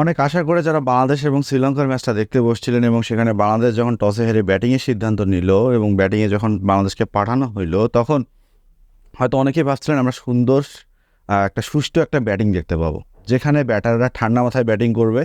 অনেক আশা করে যারা বাংলাদেশ এবং শ্রীলঙ্কার ম্যাচটা দেখতে বসছিলেন এবং সেখানে বাংলাদেশ যখন টসে হেরে ব্যাটিংয়ের সিদ্ধান্ত নিল এবং ব্যাটিংয়ে যখন বাংলাদেশকে পাঠানো হইল, তখন হয়তো অনেকেই ভাবছিলেন আমরা সুন্দর একটা সুষ্ঠু একটা ব্যাটিং দেখতে পাবো। যেখানে ব্যাটাররা ঠান্ডা মাথায় ব্যাটিং করবে,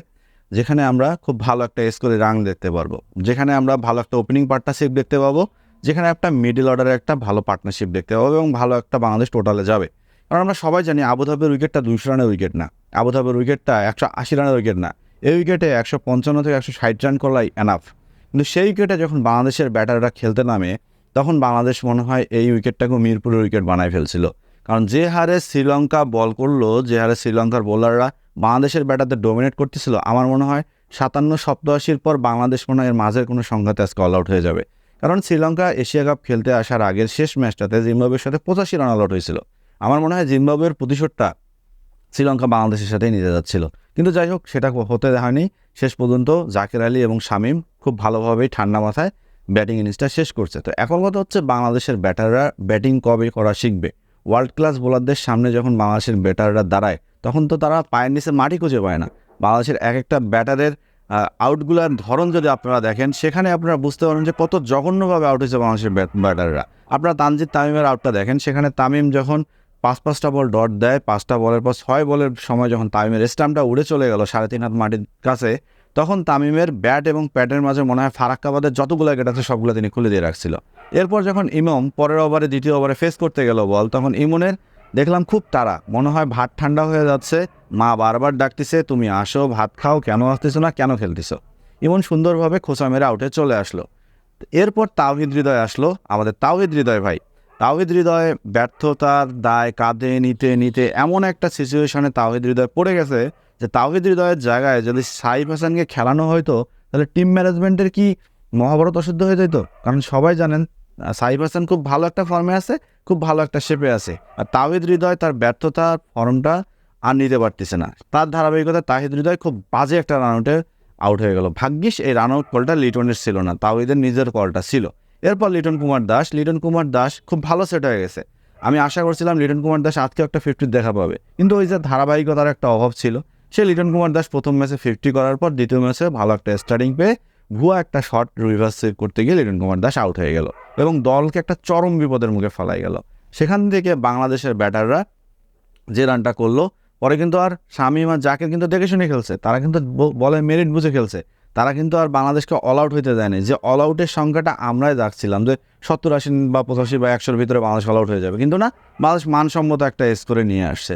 যেখানে আমরা খুব ভালো একটা স্কোরে রান দেখতে পারব। যেখানে আমরা ভালো একটা ওপেনিং পার্টনারশিপ দেখতে পাবো, যেখানে একটা মিডল অর্ডারের একটা ভালো পার্টনারশিপ দেখতে পাবো এবং ভালো একটা বাংলাদেশ টোটালে যাবে। কারণ আমরা সবাই জানি আবুধাবির উইকেটটা দুইশো রানের উইকেট না। আবুধাবির উইকেটটা একশো আশি রানের উইকেট না। এই উইকেটে একশো পঞ্চান্ন থেকে একশো ষাট রান করলাই এনাফ কিন্তু সেই উইকেটে যখন বাংলাদেশের ব্যাটাররা খেলতে নামে, তখন বাংলাদেশ মনে হয় এই উইকেটটাকে মিরপুরের উইকেট বানায় ফেলছিল। কারণ যে হারে শ্রীলঙ্কা বল করল, যে হারে শ্রীলঙ্কার বোলাররা বাংলাদেশের ব্যাটারদের ডোমিনেট করতেছিল, আমার মনে হয় সাতান্ন সপ্তাশির পর বাংলাদেশ মনে হয় এর মাঝের কোনো সংঘাতে আজকে অল আউট হয়ে যাবে। কারণ শ্রীলঙ্কা এশিয়া কাপ খেলতে আসার আগের শেষ ম্যাচটাতে জিম্বাবুয়ের সাথে পঁচাশি রান অল আউট হয়েছিল। আমার মনে হয় জিম্বাবুয়ের প্রতিশোধটা শ্রীলঙ্কা বাংলাদেশের সাথেই নিতে যাচ্ছিল। কিন্তু যাই হোক, সেটা হতে হয়নি। শেষ পর্যন্ত জাকির আলী এবং শামীম খুব ভালোভাবেই ঠান্ডা মাথায় ব্যাটিং ইনিংসটা শেষ করছে। তো এখন কথা হচ্ছে বাংলাদেশের ব্যাটাররা ব্যাটিং কবে করা শিখবে? ওয়ার্ল্ড ক্লাস বোলারদের সামনে যখন বাংলাদেশের ব্যাটাররা দাঁড়ায়, তখন তো তারা পায়ের নিচে মাটি খুঁজে পায় না। বাংলাদেশের এক একটা ব্যাটারের আউটগুলার ধরন যদি আপনারা দেখেন, সেখানে আপনারা বুঝতে পারেন যে কত জঘন্যভাবে আউট হয়েছে বাংলাদেশের ব্যাটাররা। আপনারা তানজিদ তামিমের আউটটা দেখেন। সেখানে তামিম যখন পাঁচ পাঁচটা বল ডট দেয়, পাঁচটা বলের পর ছয় বলের সময় যখন তামিমের স্টাম্পটা উড়ে চলে গেল সাড়ে তিন হাত মাটির কাছে, তখন তামিমের ব্যাট এবং প্যাটের মাঝে মনে হয় ফারাক্কাবাদের যতগুলো গেট আছে সবগুলো তিনি খুলে দিয়ে রাখছিল। এরপর যখন ইমম পরের ওভারে দ্বিতীয় ওভারে ফেস করতে গেল বল, তখন ইমনের দেখলাম খুব তাড়া, মনে হয় ভাত ঠান্ডা হয়ে যাচ্ছে, মা বারবার ডাকতেছে, তুমি আসো, ভাত খাও, কেন আসতেছো না, কেন খেলতেছো? ইমন সুন্দরভাবে খোঁচা মেরে আউটে চলে আসলো। এরপর তাওহিদ হৃদয় আসলো, আমাদের তাওহিদ হৃদয় ভাই তাওহিদ হৃদয় ব্যর্থতার দায় কাঁধে নিতে নিতে এমন একটা সিচুয়েশনে তাওহিদ হৃদয় পড়ে গেছে যে তাওহিদ হৃদয়ের জায়গায় যদি সাইফ হাসানকে খেলানো হয়তো, তাহলে টিম ম্যানেজমেন্টের কি মহাভারত অশুদ্ধ হয়ে যেত? কারণ সবাই জানেন সাইফ হাসান খুব ভালো একটা ফর্মে আছে, খুব ভালো একটা শেপে আছে। আর তাওহিদ হৃদয় তার ব্যর্থতার ফর্মটা আর নিতে পারতেছে না। তার ধারাবাহিকতা তাহিদ হৃদয় খুব বাজে একটা রান আউটে আউট হয়ে গেল। ভাগ্যিস এই রান আউট কলটা লিটনের ছিল না, তাওহিদের নিজের কলটা ছিল। এরপর লিটন কুমার দাস। লিটন কুমার দাস খুব ভালো সেট হয়ে গেছে। আমি আশা করছিলাম লিটন কুমার দাস আজকে একটা ফিফটি দেখা পাবে। কিন্তু ওই যে ধারাবাহিকতার একটা অভাব ছিল, সে লিটন কুমার দাস প্রথম ম্যাচে ফিফটি করার পর দ্বিতীয় ম্যাচে ভালো একটা স্টার্টিং পেয়ে ভুয়া একটা শট রিভার্স সেভ করতে গিয়ে লিটন কুমার দাস আউট হয়ে গেল এবং দলকে একটা চরম বিপদের মুখে ফেলাই গেল। সেখান থেকে বাংলাদেশের ব্যাটাররা যে রানটা করল, পরে কিন্তু আর শামীম আর জাকের কিন্তু দেখে শুনে খেলছে। তারা কিন্তু বলে মেরিট বুঝে খেলছে। তারা কিন্তু আর বাংলাদেশকে অল আউট হইতে দেয়নি। যে অল আউটের সংখ্যাটা আমরাই রাখছিলাম, যে সত্তর, আশি বা পঁচাশি বা একশোর ভিতরে বাংলাদেশ অল আউট হয়ে যাবে। কিন্তু না, বাংলাদেশ মানসম্মত একটা স্কোরে নিয়ে আসছে।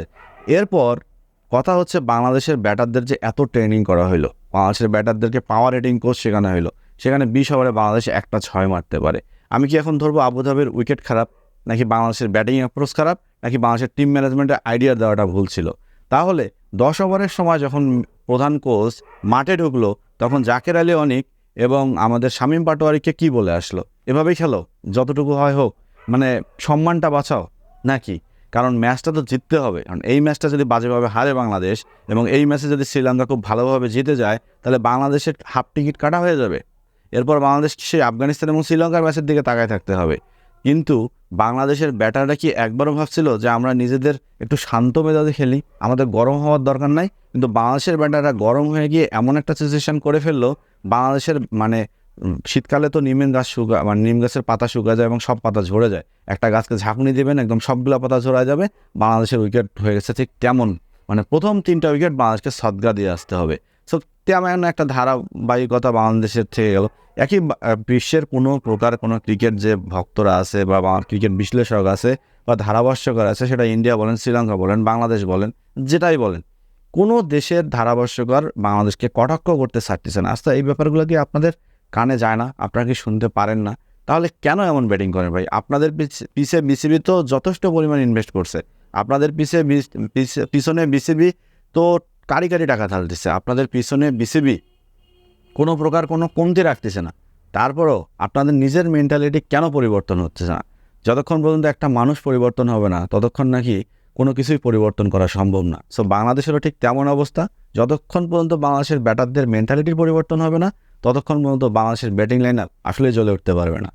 এরপর কথা হচ্ছে বাংলাদেশের ব্যাটারদের যে এত ট্রেনিং করা হলো বাংলাদেশের ব্যাটারদেরকে পাওয়ার রেটিং কোচ শেখানো হলো সেখানে বিশ ওভারে বাংলাদেশ একটা ছয় মারতে পারে। আমি কি এখন ধরবো আবুধাবির উইকেট খারাপ, নাকি বাংলাদেশের ব্যাটিং অ্যাপ্রোচ খারাপ, নাকি বাংলাদেশের টিম ম্যানেজমেন্টের আইডিয়া দেওয়াটা ভুল ছিল? তাহলে দশ ওভারের সময় যখন প্রধান কোচ মাঠে ঢুকলো, তখন জাকের আলী অনিক এবং আমাদের শামীম পাটোয়ারিকে কি বলে আসলো? এভাবেই খেলো, যতটুকু হয় হোক। মানে সম্মানটা বাঁচাও, নাকি? কারণ ম্যাচটা তো জিততে হবে। কারণ এই ম্যাচটা যদি বাজেভাবে হারে বাংলাদেশ এবং এই ম্যাচে যদি শ্রীলঙ্কা খুব ভালোভাবে জিতে যায়, তাহলে বাংলাদেশের হাফ টিকিট কাটা হয়ে যাবে। এরপর বাংলাদেশ সেই আফগানিস্তান এবং শ্রীলঙ্কার ম্যাচের দিকে তাকায় থাকতে হবে। কিন্তু বাংলাদেশের ব্যাটাররা কি একবারও ভাবছিল যে আমরা নিজেদের একটু শান্ত মেজাজে খেলি? আমাদের গরম হওয়ার দরকার নাই। কিন্তু বাংলাদেশের ব্যাটাররা গরম হয়ে গিয়ে এমন একটা সিচুয়েশন করে ফেলল, বাংলাদেশের মানে শীতকালে তো নিমের গাছ শুকা মানে নিম গাছের পাতা শুকা যায় এবং সব পাতা ঝরে যায়। একটা গাছকে ঝাঁকুনি দেবেন, একদম সবগুলো পাতা ঝরা যাবে। বাংলাদেশের উইকেট হয়ে গেছে ঠিক তেমন। মানে প্রথম তিনটা উইকেট বাংলাদেশকে সদগা দিয়ে আসতে হবে। সো তেমন একটা ধারাবাহিকতা বাংলাদেশের থেকে গেল। একই বিশ্বের কোনো প্রকার কোনো ক্রিকেট যে ভক্তরা আছে বা ক্রিকেট বিশ্লেষক আছে বা ধারাভাষ্যকার আছে, সেটা ইন্ডিয়া বলেন, শ্রীলঙ্কা বলেন, বাংলাদেশ বলেন, যেটাই বলেন, কোনো দেশের ধারাভাষ্যকার বাংলাদেশকে কটাক্ষ করতে ছাড়তেছে না। আস্তে এই ব্যাপারগুলো কি আপনাদের কানে যায় না? আপনারা কি শুনতে পারেন না? তাহলে কেন এমন ব্যাটিং করেন ভাই? আপনাদের পিছে বিসিবি তো যথেষ্ট পরিমাণ ইনভেস্ট করছে। আপনাদের পিছে- পিছনে বিসিবি তো কারি কারি টাকা ঢালতেছে। আপনাদের পিছনে বিসিবি কোনো প্রকার কোনো কমতি রাখতেছে না। তারপরও আপনাদের নিজের মেন্টালিটি কেন পরিবর্তন হচ্ছে না? যতক্ষণ পর্যন্ত একটা মানুষ পরিবর্তন হবে না, ততক্ষণ নাকি কোনো কিছুই পরিবর্তন করা সম্ভব না। সো বাংলাদেশেরও ঠিক তেমন অবস্থা। যতক্ষণ পর্যন্ত বাংলাদেশের ব্যাটারদের মেন্টালিটির পরিবর্তন হবে না, ততক্ষণ পর্যন্ত বাংলাদেশের ব্যাটিং লাইন আসলে জ্বলে উঠতে পারবে না।